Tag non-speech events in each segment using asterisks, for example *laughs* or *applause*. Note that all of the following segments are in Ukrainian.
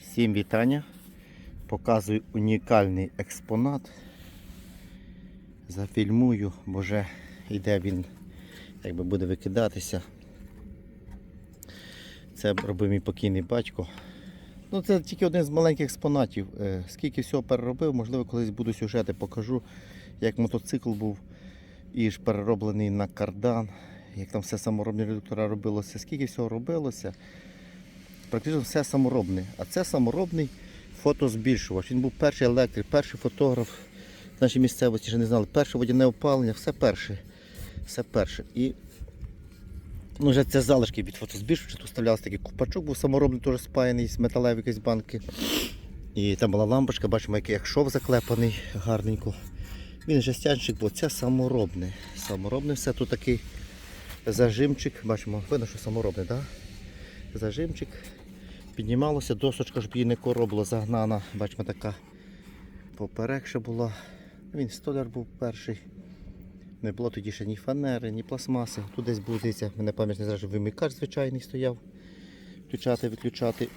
Всім вітання. Показую унікальний експонат. Зафільмую, бо вже йде він, якби буде викидатися. Це робив мій покійний батько. Ну, це тільки один з маленьких експонатів. Е, Скільки всього переробив, можливо, колись буду сюжети покажу, як мотоцикл був і ж перероблений на кардан, як там все саморобні редуктора робилося, скільки всього робилося. Практично все саморобне. А це саморобний фотозбільшувач. Він був перший електрик, перший фотограф в нашій місцевості, ще не знали, перше водяне опалення, все перше. Все перше. І ну, вже це залишки від фотозбільшувача. Тут вставлявся такий купачок, був саморобний, теж спаяний з металевої якоїсь банки. І там була лампочка, бачимо, який як шов заклепаний гарненько. Він жестянчик, бо це саморобне. Саморобне все тут такий зажимчик. Бачимо, видно, що саморобне, так? Да? Зажимчик. Піднімалося, досочка, щоб її не коробила, загнана. Бачимо, така поперек ще була. Він столяр був перший. Не було тоді ще ні фанери, ні пластмаси. Тут десь був, дивіться, мене пам'ять не зразу вимикач звичайний стояв. Включати, виключати.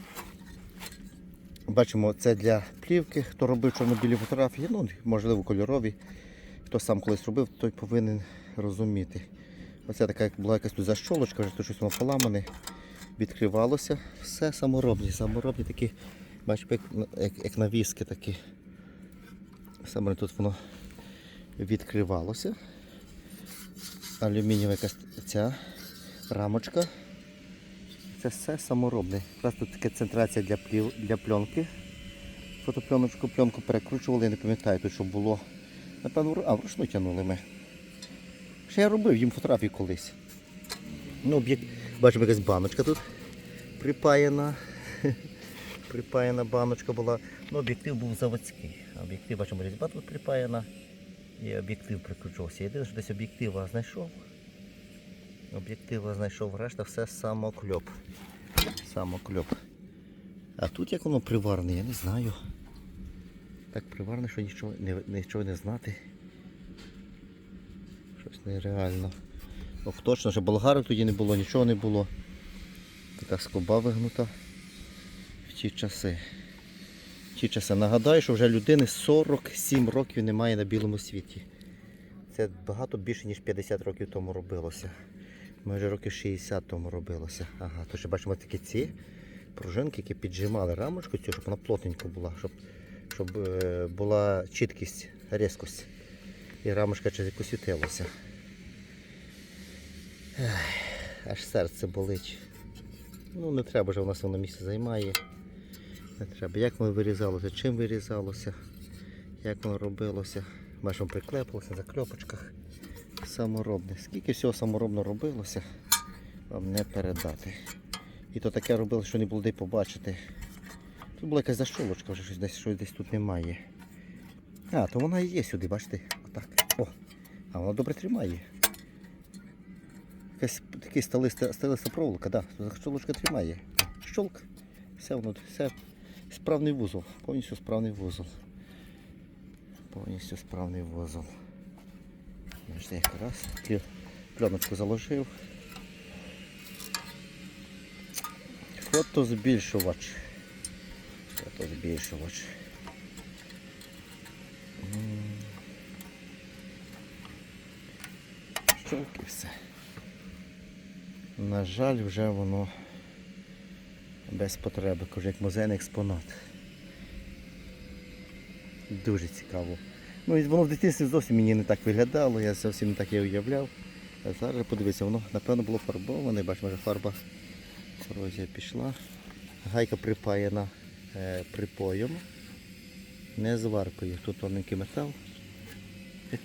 Бачимо, це для плівки, хто робив чорно-білі фотографії, ну, можливо, кольорові. Хто сам колись робив, той повинен розуміти. Оце така як була якась тут защолочка, вже тут щось воно поламане. Відкривалося. Все саморобні, саморобні такі, бачимо, як, як, навіски такі. Саме тут воно відкривалося. Алюмінієва якась ця рамочка. Це все саморобне. Якраз тут така центрація для, плів, для пленки. Фотопленочку, пленку перекручували, я не пам'ятаю, тут що було. Напевно, а, вручну тягнули ми. Ще я робив їм фотографії колись. Ну, бачимо, якась баночка тут припаяна. *laughs* припаяна баночка була. Ну, об'єктив був заводський. Об'єктив, бачимо, різьба тут припаяна. І об'єктив прикручувався. Єдине, що десь об'єктива знайшов. Об'єктива знайшов, решта все самокльоп. Самокльоп. А тут як воно приварне, я не знаю. Так приварне, що нічого нічого не знати. Щось нереально. Ох, точно, що болгарок тоді не було, нічого не було. Така скоба вигнута в ті часи. В ті часи. Нагадаю, що вже людини 47 років немає на білому світі. Це багато більше, ніж 50 років тому робилося. Майже років 60 тому робилося. Ага, то ще бачимо такі ці пружинки, які піджимали рамочку цю, щоб вона плотненько була, щоб, щоб е, була чіткість, різкость. І рамочка через яку світилося. Аж серце болить. Ну не треба вже, у нас воно місце займає. Не треба. Як воно вирізалося, чим вирізалося, як воно робилося. Бачимо, приклепилося на закльопочках. Саморобне. Скільки всього саморобно робилося, вам не передати. І то таке робили, що не було де побачити. Тут була якась защолочка, вже щось десь, щось десь тут немає. А, то вона і є сюди, бачите? Отак. О, а вона добре тримає. Якась такий сталиста, сталиста проволока, да, защолочка тримає. Щолк. Все воно, все справний вузол, повністю справний вузол. Повністю справний вузол. Бачите, якраз пленочку заложив. Фотозбільшувач. Фотозбільшувач. М. Щолк і все. На жаль, вже воно без потреби, кажу, як музейний експонат. Дуже цікаво. Ну і воно в дитинстві зовсім мені не так виглядало, я зовсім не так і уявляв. А зараз подивіться, воно напевно було фарбоване, бачимо, вже фарба корозія пішла. Гайка припаяна е, припоєм, не зваркою. Тут тоненький метал.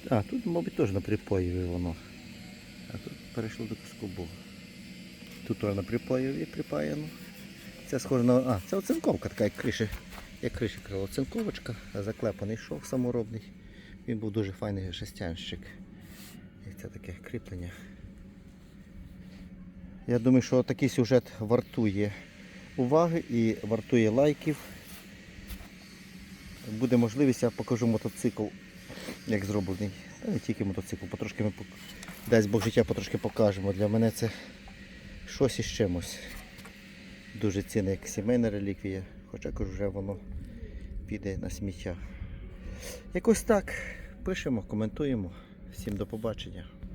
А, тут, мабуть, теж на припоєві воно. А тут перейшло до скобу. Тут теж на припоєві припаяно. Це схоже на. А, це оцинковка така, як криші. Як криші крила оцинковочка, заклепаний шов саморобний. Він був дуже файний шестянщик. І це таке кріплення. Я думаю, що такий сюжет вартує уваги і вартує лайків. Буде можливість, я покажу мотоцикл, як зроблений. Та не тільки мотоцикл, потрошки ми дасть Бог життя потрошки покажемо. Для мене це щось із чимось. Дуже цінне, як сімейна реліквія. хоча вже воно піде на сміття. Якось так. Пишемо, коментуємо. Всім до побачення.